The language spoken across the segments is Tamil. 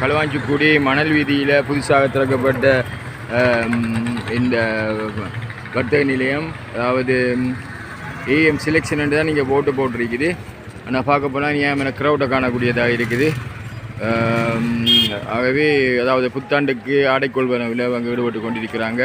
களுவாஞ்சிக்குடி மணல் வீதியில் புதுசாக திறக்கப்பட்ட இந்த வர்த்தக நிலையம் அதாவது ஏஎம் செலெக்ஷன் தான் நீங்கள் போட்டு போட்டிருக்குது. ஆனால் பார்க்க போனால் ஏன் க்ரௌட்டை காணக்கூடியதாக இருக்குது. ஆகவே அதாவது புத்தாண்டுக்கு ஆடை கொள்வனவில் அவங்க ஈடுபட்டு கொண்டிருக்கிறாங்க.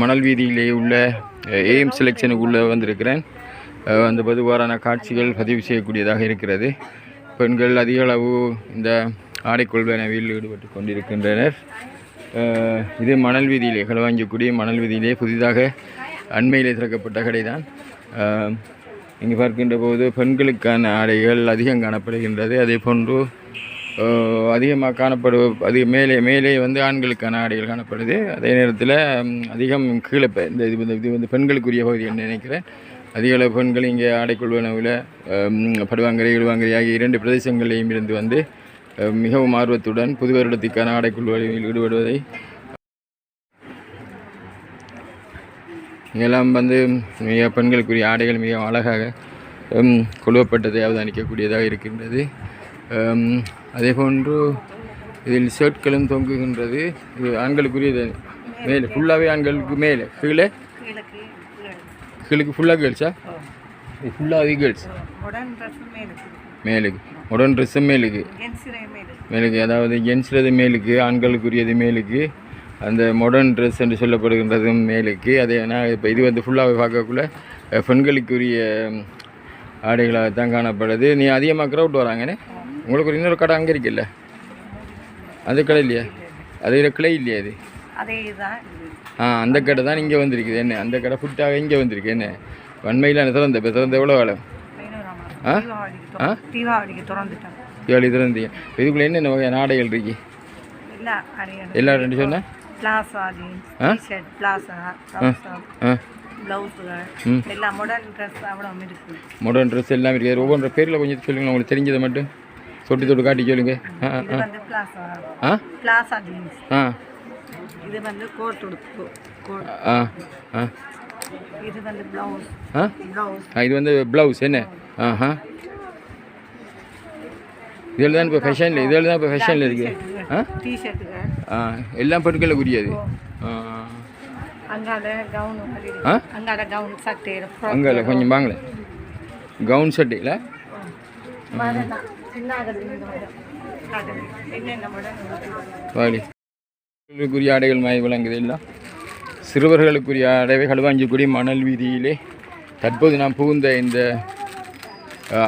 மணல் வீதியிலே உள்ள ஏஎம் செலெக்ஷனுக்குள்ளே வந்திருக்கிறேன். அந்த பொதுவாரான காட்சிகள் பதிவு செய்யக்கூடியதாக இருக்கிறது. பெண்கள் அதிக அளவு இந்த ஆடைக்கொள்வனவில் ஈடுபட்டு கொண்டிருக்கின்றனர். இது மணல் வீதியிலே களவாஞ்சிக்குடி மணல் வீதியிலே புதிதாக அண்மையிலே திறக்கப்பட்ட கடை தான் இங்கே பார்க்கின்ற போது பெண்களுக்கான ஆடைகள் அதிகம் காணப்படுகின்றது. அதே போன்று அதிகமாக காணப்படு அதிக மேலே மேலே வந்து ஆண்களுக்கான ஆடைகள் காணப்படுது. அதே நேரத்தில் அதிகம் கீழே இந்த இது வந்து இது வந்து பெண்களுக்குரிய பகுதி என்று நினைக்கிறேன். அதிக அளவு பெண்கள் இங்கே ஆடைக்குழுவனவில் படுவாங்கரை இழுவாங்கரை ஆகிய இரண்டு பிரதேசங்களையும் இருந்து வந்து மிகவும் ஆர்வத்துடன் புது வருடத்திற்கான ஆடைக்குழுவில் ஈடுபடுவதை இங்கெல்லாம் வந்து மிக பெண்களுக்குரிய ஆடைகள் மிக அழகாக ஹம், கொழுவப்பட்டதை அவதானிக்கக்கூடியதாக இருக்கின்றது. அதே போன்று இதில் ஷர்ட்களும் தொங்குகின்றது. இது ஆண்களுக்குரியது. மேலே ஃபுல்லாகவே ஆண்களுக்கு மேலே. கீழே? கீழுக்கு ஃபுல்லாக கேர்ள்ஸா இது ஃபுல்லாகவே கேர்ள்ஸ் மேலுக்கு. உடன் ட்ரெஸ்ஸும் மேலுக்கு. மேலுக்கு அதாவது ஜென்ஸ்றது மேலுக்கு ஆண்களுக்குரியது மேலுக்கு. அந்த மாடர்ன் ட்ரெஸ் என்று சொல்லப்படுகின்றதும் மேலுக்கு. அதே நான் இப்போ இது வந்து ஃபுல்லாகவே பார்க்கக்குள்ள பெண்களுக்குரிய ஆடைகளாக தான் காணப்படுது. நீ அதிகமாக க்ரௌட் வராங்கண்ணே. உங்களுக்கு ஒரு இன்னொரு கடை அங்கே இருக்குல்ல? அந்த கடை இல்லையா? அது கிளை இல்லையா அது? ஆ அந்த கடை தான் இங்கே வந்திருக்குது. என்ன? அந்த கடை ஃபுட்டாக இங்கே வந்திருக்கு. என்ன? வன்மையில் திறந்த? இப்போ திறந்த எவ்வளோ பதினோராம் ஆ? மாதம் தீபாவளிக்கு ஏழு திறந்தீங்க. இதுக்குள்ளே என்னென்ன வகையான ஆடைகள் இருக்கு? எல்லாம் ரெண்டு சொன்னேன் பிளாசா ஜீன்ஸ் ஆ? டிஷர்ட் பிளாசா ஆ ப்ளவுஸுகள் மாடர்ன் ட்ரெஸ் அவ்வளோ இருக்குது மாடர்ன் ட்ரெஸ் எல்லாம் இருக்குது ஒவ்வொரு பேரில் கொஞ்சம் சொல்லுங்கள் உங்களுக்கு தெரிஞ்சதை மட்டும். தொட்டி தொட்டு காட்டி சொல்லுங்க ஆ ஆ, இது வந்து கோட் உடுப்பு ஆ. ஆ இது வந்து ப்ளவுஸ் ஆ? ப்ளவுஸ் இது வந்து ப்ளவுஸ் என்ன? ஆஹா இதில் தான் இப்போ ஃபேஷனில் இதில் தான் இப்போ ஃபேஷனில் இருக்குது ஆ? ஆ எல்லாம் அங்கால கவுனு ஆ? அங்கால கொஞ்சம் வாங்களேன் கவுன் ஷர்ட்டு சிறுவர்களுக்குரிய ஆடைகள் மாய் விளங்குது சிறுவர்களுக்குரிய ஆடைவை களுவாஞ்சிக்குடி மணல் வீதியிலே தற்போது நாம் புகுந்த இந்த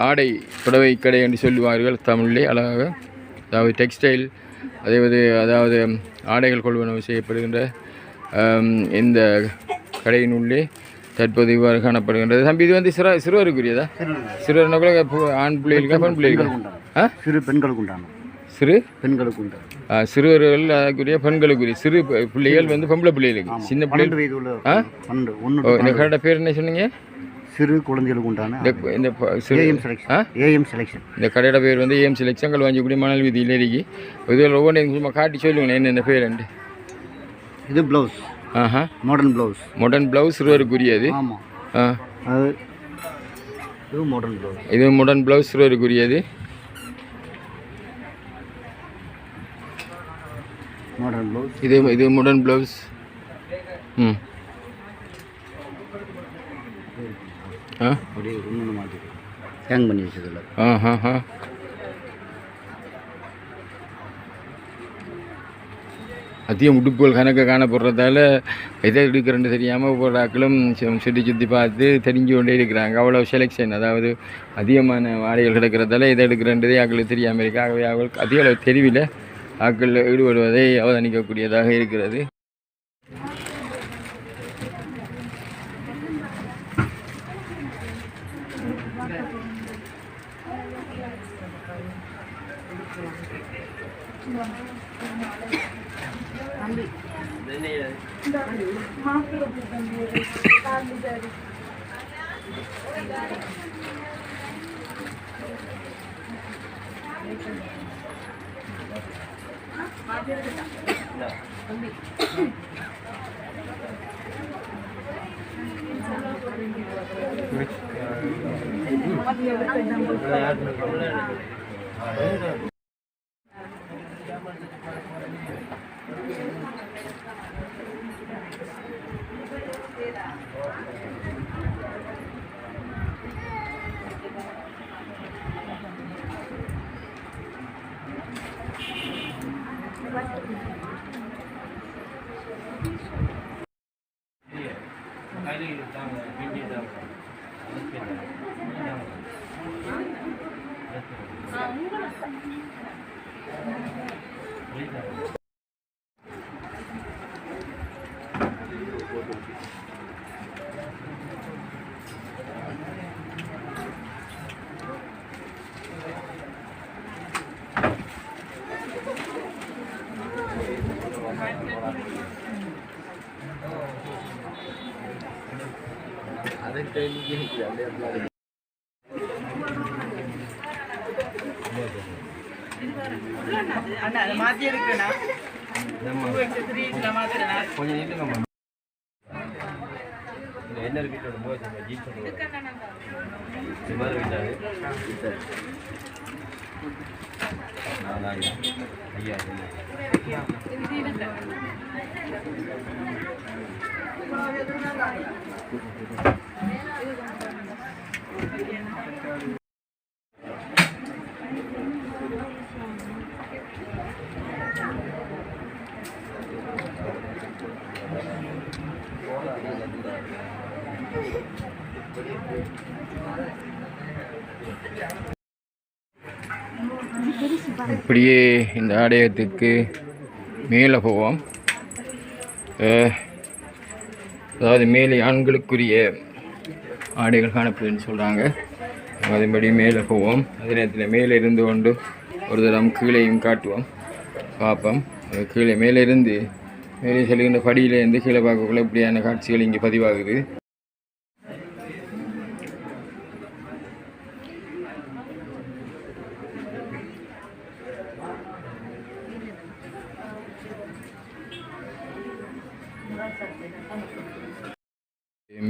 ஆடை புடவை கடை என்று சொல்லுவார்கள் தமிழிலே அழகாக. அதாவது டெக்ஸ்டைல் அதாவது அதாவது ஆடைகள் கொள்வனவு செய்யப்படுகின்ற இந்த இந்த கடையினுள்ளே தற்போது இவ்வாறு காணப்படுகின்றது. தம்பி இது வந்து சிறு சிறுவருக்குரியதா? சிறுவர் கூட பு- ஆண் பிள்ளைகளுக்கா பெண் பிள்ளைகளுக்கா சிறு பெண்களுக்கு உண்டான சிறு? பெண்களுக்கு உண்டு சிறுவர்கள் அதுக்குரிய பெண்களுக்குரிய சிறு பிள்ளைகள் வந்து பொம்பளை பிள்ளைகளுக்கு. சின்ன பிள்ளைகள் இந்த கடையோட பேர் என்ன சொன்னீங்க? சிறு குழந்தைகளுக்கு உண்டான இந்த ஏஎம் செலெக்ஷன் இந்த கடையோட பேர் வந்து ஏஎம் செலெக்ஷன் வாஞ்சிக்குடி மணல் வீதியில் இருக்கு இதில் ஒவ்வொன்றையும் சும்மா காட்டி சொல்லுங்களேன் என்னென்ன பேர் இது ப்ளவுஸ் ஆஹா. மாடர்ன் ப்ளவுஸ் மாடர்ன் ப்ளவுஸ் சிறுவருக்குரியது. ஆமாம் அது இது மாடர்ன் ப்ளவுஸ் இது மாடர்ன் ப்ளவுஸ் சிறுவருக்குரியது. மாடர்ன் ப்ளவுஸ் இது இது மாடர்ன் ப்ளவுஸ் ம். ஆ. அப்படியே ஒன்று மாற்றி ஹேங் பண்ணி வச்சதில்ல ஆ அதிகம் உடுப்புகள் கணக்க காணப்படுறதால எதை எடுக்கிறேன்னு தெரியாமல் ஒவ்வொரு ஆக்களும் சு- சுற்றி சுற்றி பார்த்து தெரிஞ்சு கொண்டே இருக்கிறாங்க. அவ்வளோ செலெக்ஷன் அதாவது அதிகமான வாடகைகள் கிடக்கிறதால எதை எடுக்கிறன்றதே ஆக்களுக்கு தெரியாமல் இருக்குது ஆகவே அவர்களுக்கு அதிக அளவு தெரிவில் ஆக்கள் ஈடுபடுவதை அவதானிக்கக்கூடியதாக இருக்கிறது. Which? அண்ணா அதை மாற்றி எடுக்கணா த்ரீ மாற்றுறேண்ணா கொஞ்சம் என்ன இருக்கு போய் மாதிரி இப்படியே இந்த ஆலயத்துக்கு மேலே போவோம். அதாவது மேலே ஆண்களுக்குரிய ஆடைகள் காணப்படுதுன்னு சொல்கிறாங்க அதன்படி மேலே போவோம். அதே நேரத்தில் மேலே இருந்து கொண்டு ஒரு தரம் கீழேயும் காட்டுவோம். பார்ப்போம். கீழே மேலே இருந்து மேலே செல்கின்ற படியிலேருந்து கீழே பார்க்கக்குள்ள இப்படியான காட்சிகள் இங்கே பதிவாகுது.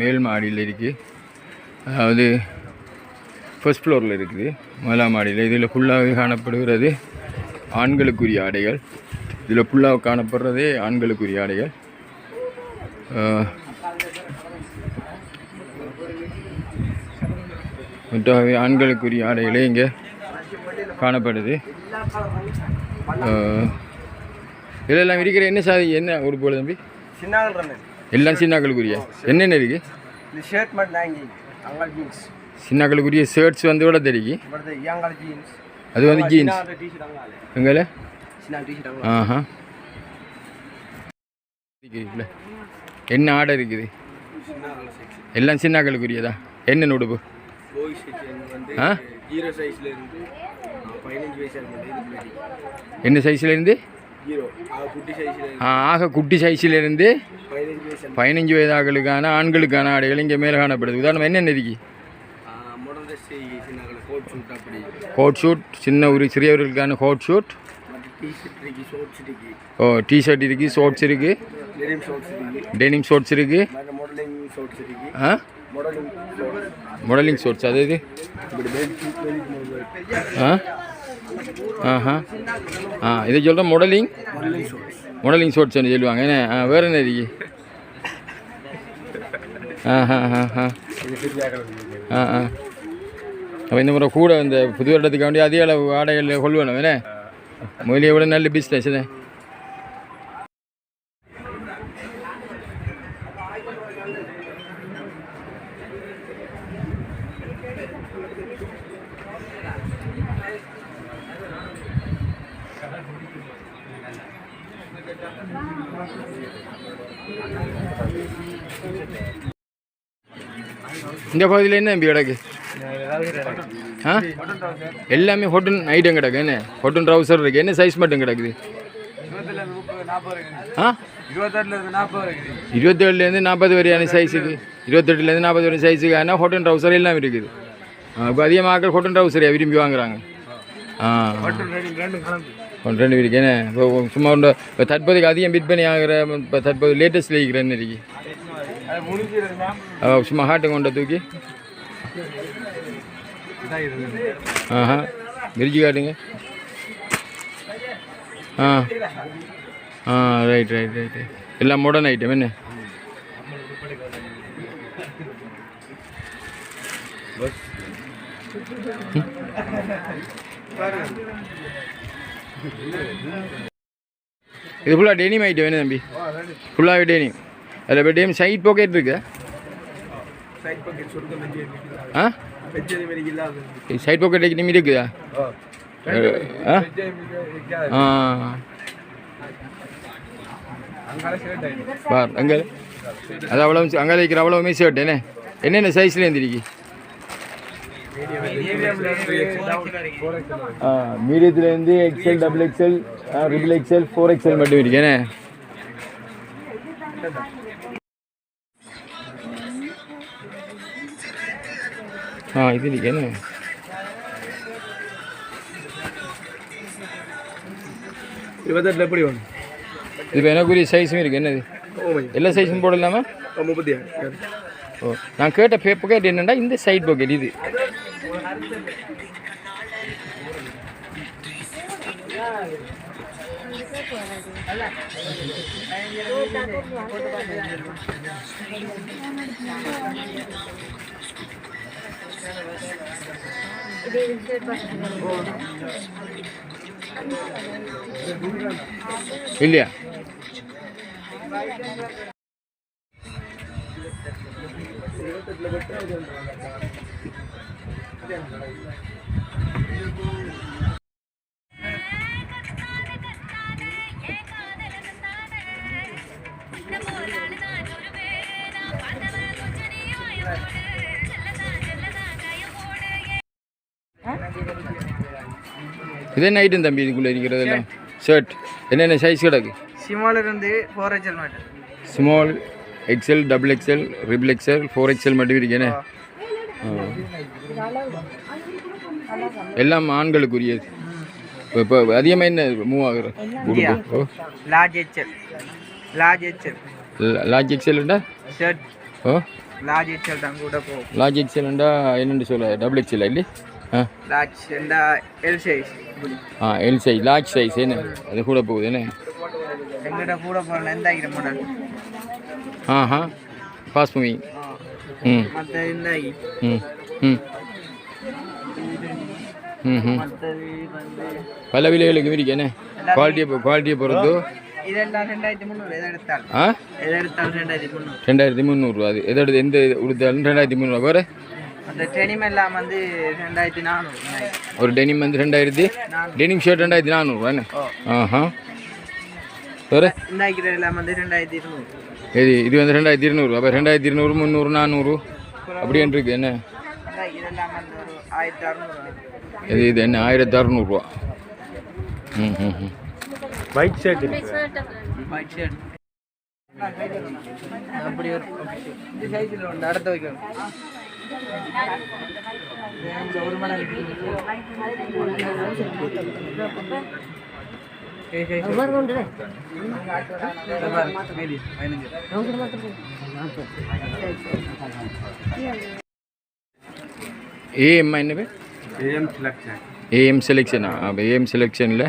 மேல் மாடியில் இருக்குது அதாவது ஃபர்ஸ்ட் ஃப்ளோரில் இருக்குது முதலாம் மாடியில். இதில் ஃபுல்லாகவே காணப்படுகிறது ஆண்களுக்குரிய ஆடைகள். இதில் ஃபுல்லாக காணப்படுறதே ஆண்களுக்குரிய ஆடைகள். மொத்தமாகவே ஆண்களுக்குரிய ஆடைகளே இங்கே காணப்படுது. இதெல்லாம் இருக்கிற என்ன சாதி என்ன உடுப்புகள் தம்பி? எல்லாம் சின்னாக்களுக்குரிய என்னென்ன இருக்குது ஷர்ட் மட்டும் அங்காள் ஜீன்ஸ் சின்னாக்களுக்குரிய ஷர்ட்ஸ் வந்து விட தெரியும் இவரது இயங்கால் ஜீன்ஸ் அது வந்து ஜீன்ஸ் டிஷர்ட் சின்ன அங்காள் ஆஹா. இருக்குல்ல என்ன ஆர்டர் இருக்குது? எல்லாம் சின்னாக்களுக்குரியதா? என்ன உடுப்பு போய் செக்ஷன் வந்து ஆ? ஜீரோ சைஸ்ல இருந்து ஆ, பதினஞ்சு வயசு இருக்கு இது பின்னாடி என்ன சைஸ்லேருந்து ஜீரோ குட்டி சைஸ்ல இருந்து. ஆக குட்டி வயசு பதினஞ்சு வயதாக்களுக்கான ஆண்களுக்கான ஆடைகள் இங்கே மேலே காணப்படுது. உதாரணம் என்னென்ன இருக்கு கோட் ஷூட் சின்ன ஒரு சிறியவர்களுக்கான கோட் ஷூட் ஓ டிஷர்ட் இருக்குது ஷோர்ட்ஸ் இருக்குது டெனிம் ஷோர்ட்ஸ் இருக்குது ஆ? மாடலிங் ஷோர்ட்ஸ் ஷோர்ட்ஸ் அது இது ஆ? ஆஹா. ஆ இதை சொல்கிற மாடலிங் மாடலிங் ஷோர்ட்ஸ் சொல்லுவாங்க. என்ன ஆ வேறு என்ன இருக்கு ஆஹா ஆஹா இது சிறியாக ஆ ஆ அப்போ இந்த முறை கூட இந்த புது வருடத்துக்கு வேண்டிய அதிக அளவு ஆடைகள் கொள்வேணும் என்ன? முதலியை விட நல்ல பிஸ்னஸ் என்ன? இந்த பகுதியில் என்ன எம்பி கிடக்கு? ஆ? எல்லாமே ஹொட்டன் ஐட்டம் கிடக்கு என்ன? ஹொட்டன் ட்ரௌசர் இருக்குது என்ன சைஸ் மட்டும் கிடக்குது? ஆ? இருபத்தேழுலேருந்து நாற்பது வரையான சைஸுக்கு இருபத்தெட்டுலேருந்து நாற்பது வரை சைஸுக்கு ஆனால் ஹோட்டன் ட்ரௌசர் எல்லாம் இருக்குது. இப்போ அதிகமாக ஹோட்டன் ட்ரௌசரையா விரும்பி வாங்குறாங்க. ஆ. ஒன்று ரெண்டு இருக்கு என்ன? இப்போ சும்மா ஒன்று இப்போ தற்போதைக்கு அதிகம் விற்பனை ஆகிற இப்போ தற்போது லேட்டஸ்ட் இருக்கிற இருக்கு. சும்மா ஹாட்டை கொண்ட தூக்கி. ஆஹா விரிச்சு காட்டுங்க. ஆ ஆ ரைட் ரைட் ரைட் எல்லாம் மாடர்ன் ஐட்டம் என்ன? இது ஃபுல்லாக டெனிம் ஐட்டம் வேணும் தம்பி? ஃபுல்லாகவே டெனிம் அதில் இப்போ டெனிம் சைட் பாக்கெட் இருக்கு. ஆ? சைட் பாக்கெட் டெனிம் இருக்குதா? ஆ. பார் அங்கே. அது அவ்வளோ அங்கே இருக்கிற அவ்வளோவுமே ஷர்ட் என்ன? என்னென்ன சைஸ்ல இருந்திருக்கு மீடியத்துலேருந்து XL double XL triple XL four XL மட்டும் இருக்கு. என்ன ஆ இது இருக்கு என்ன? இருபத்தெட்டில் எப்படி வேணும் இது எனக்குரிய சைஸும் இருக்கு. என்னது? எல்லா சைஸும் போடலாமா? முப்பத்தி ஆறு. ஓ நான் கேட்ட பே பாக்கெட் என்னன்னா இந்த சைட் பாக்கெட் இது. இல்லையா இது என்ன ஐட்டம் தம்பி இதுக்குள்ளே இருக்கிறதெல்லாம் ஷர்ட் என்னென்ன சைஸ் கிடக்கு? இருந்து four XL mat small XL double XL triple XL four XL மட்டும் இருக்கேனே எல்லாம் ஆண்களுக்குரியது. இப்போ அதிகமாக என்ன மூவ் ஆகுற? Large XL large XL large எக்ஸ்எல்ண்டா shirt ஓ. லார்ஜ் ஹெச்எல் தான் கூட போகும். லார்ஜ் எக்ஸ்எல்ண்டா என்னென்னு சொல்ல டபுள் எக்ஸ்எல் இல்லை லார்ஜ் இந்த எல் சைஸ் ஆ எல் சைஸ் லார்ஜ் சைஸ் என்ன? அது கூட போகுது என்ன? எங்கிட்ட கூட போகிறேன் எந்த ஆகிற மாடல் ஆஹா பாஸ் மூவிங் ம். மற்ற இந்த ஆகி ம். ம் பல விலைகளுக்கு இருக்கேனே குவாலிட்டியை குவாலிட்டியை பொறுத்து. ரெண்டாயிரத்தி முந்நூறுரூவா அது எதோட எந்த உடுத்தாலும் ரெண்டாயிரத்தி முந்நூறுவா வேறு? அந்த டெனிம் எல்லாம் வந்து ரெண்டாயிரத்தி நானூறு. ஒரு டெனிம் வந்து ரெண்டாயிரத்தி டெனிம் ஷர்ட் ரெண்டாயிரத்தி நானூறுவா என்ன ஆஹா. வேறு? இந்த ஆகிற எல்லாம் வந்து ரெண்டாயிரத்தி இருநூறு. இது இது வந்து ரெண்டாயிரத்தி இருநூறு. அப்போ ரெண்டாயிரத்தி இருநூறு முந்நூறு நானூறு. அப்படின்னு இருக்கு. என்ன? இது இது என்ன? ஆயிரத்தி அறநூறுவா. ம் ம் ம். ஒயிட் ஷர்ட் ஒயிட் ஷர்ட் அப்படி ஒரு அடுத்த வைக்கணும். இந்த ஒரு மணி ஏஎம்மா என்ன பேர்? ஏஎம் செலக்ஷன் ஏஎம் செலெக்ஷனா அப்போ ஏஎம் செலெக்ஷனில்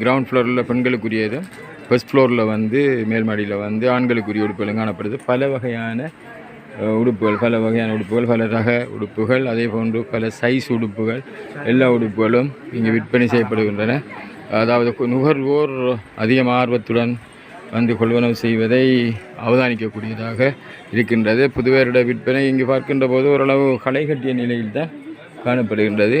கிரவுண்ட் ஃப்ளோரில் பெண்களுக்குரியது. ஃபர்ஸ்ட் ஃப்ளோரில் வந்து மேல் மாடியில் வந்து ஆண்களுக்குரிய உடுப்புகள் காணப்படுது பல வகையான உடுப்புகள் பல வகையான உடுப்புகள் பல ரக உடுப்புகள் அதே போன்று பல சைஸ் உடுப்புகள் எல்லா உடுப்புகளும் இங்கே விற்பனை செய்யப்படுகின்றன. அதாவது நுகர்வோர் அதிகம் ஆர்வத்துடன் வந்து கொள்வனவு செய்வதை அவதானிக்கக்கூடியதாக இருக்கின்றது. புதுவேருட விற்பனை இங்கு பார்க்கின்ற போது ஓரளவு களை கட்டிய நிலையில் தான் காணப்படுகின்றது.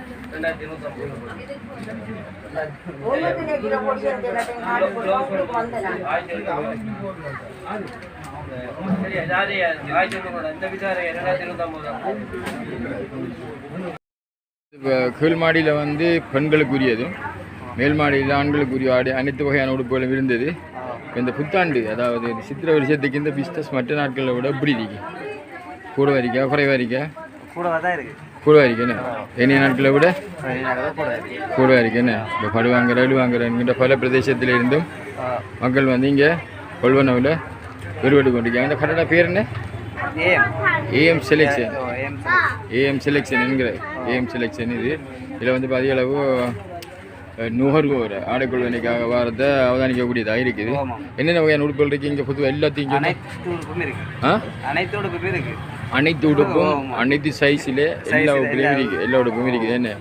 ரெண்டாயிரத்தி கீழ் மாடியில் வந்து பெண்களுக்குரியது மேல் மாடியில் ஆண்களுக்குரிய ஆடை அனைத்து வகையான உடுப்புகளும் இருந்தது. இந்த புத்தாண்டு அதாவது சித்திர சித்திரை வருஷத்துக்கு இந்த பிஸ்னஸ் மற்ற நாட்களை விட எப்படி இருக்கு. கூட வரிக்கா குறைவா இருக்கா கூடவா தான் இருக்கு. கூட வரிக்கேன்னு ஏனைய நாட்களை விட கூட இருக்கு கூட வரிக்கேன்னு இப்போ படுவாங்கிற எழுவாங்கிற பல பிரதேசத்தில் இருந்தும் மக்கள் வந்து இங்கே கொள்வனவில் விடுபட்டு கொண்டிருக்காங்க இந்த பேர் என்ன ஏஎம் செலெக்ஷன் ஏஎம் செலெக்ஷன் என்கிற ஏஎம் செலெக்ஷன் இது இதில் வந்து அதிக அளவு நுகர்வோர் ஆடைக்கொள்வனைக்காக வாரத்தை அவதானிக்கக்கூடியதாக இருக்குது என்னென்ன வகையான உடுப்புகள் இருக்குது இங்கே பொதுவாக எல்லாத்தையும் அனைத்து உடுப்பும் அனைத்து அனைத்து உடுப்பும் அனைத்து சைஸில் எல்லா உடுப்புலையும் இருக்குது எல்லா உடுப்பும் இருக்குது என்ன?